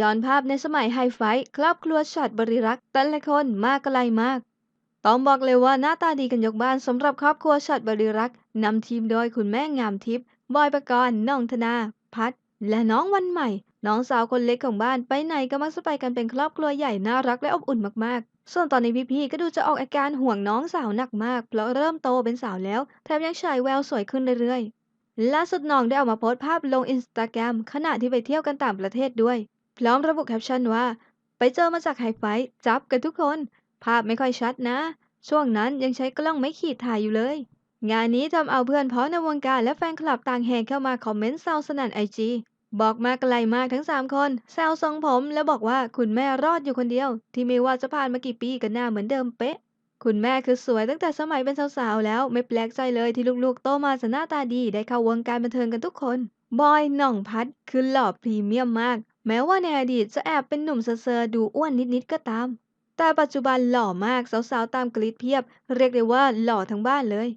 ย้อนภาพในสมัยไฮไฟท์ครอบครัวช็อตบริรักษ์แต่ละคนมาไกลมาก ต้องบอกเลยว่าหน้าตาดีกันยกบ้านสำหรับครอบครัวช็อตบริรักษ์นำทีมโดยคุณแม่งามทิพย์บอยปกรณ์น้องธนา พัดและน้องวันใหม่ น้องสาวคนเล็กของบ้านไปไหนก็มักจะไปกันเป็นครอบครัวใหญ่น่ารักและอบอุ่นมากๆ ส่วนตอนนี้พี่ๆก็ดูจะออกอาการห่วงน้องสาวหนักมาก เพราะเริ่มโตเป็นสาวแล้วแถมยังฉายแววสวยขึ้นเรื่อยๆล่าสุดน้องได้ออกมาโพสต์ภาพลงอินสตาแกรมขณะที่ไปเที่ยวกันต่างประเทศด้วย พร้อมระบุแคปชั่นว่า ไปเจอมาจากไฮไฟท์จับกันทุกคน ภาพไม่ค่อยชัดนะ ช่วงนั้นยังใช้กล้องไม่ขีดถ่ายอยู่เลย งานนี้ทำเอาเพื่อนพ้องในวงการและแฟนคลับต่างแห่เข้ามาคอมเมนต์แซวสนั่นไอจีบอกมาไกลมากทั้ง 3 คนแซวทรงผมและบอกว่าคุณแม่รอดอยู่คนเดียว ที่ไม่ว่าจะผ่านมากี่ปีก็หน้าเหมือนเดิมเป๊ะ คุณแม่คือสวยตั้งแต่สมัยเป็นสาวๆแล้วไม่แปลกใจเลยที่ลูกๆ โตมาจะหน้าตาดีได้เข้าวงการบันเทิงกันทุกคน บอยหน่องพัดคือหล่อพรีเมียมมาก แม้ว่าในอดีตจะแอบเป็นหนุ่มเซอร์ดูอ้วนนิดๆก็ตาม แต่ปัจจุบันหล่อมากสาวๆตามกรีดเพียบ เรียกได้ว่าหล่อทั้งบ้านเลย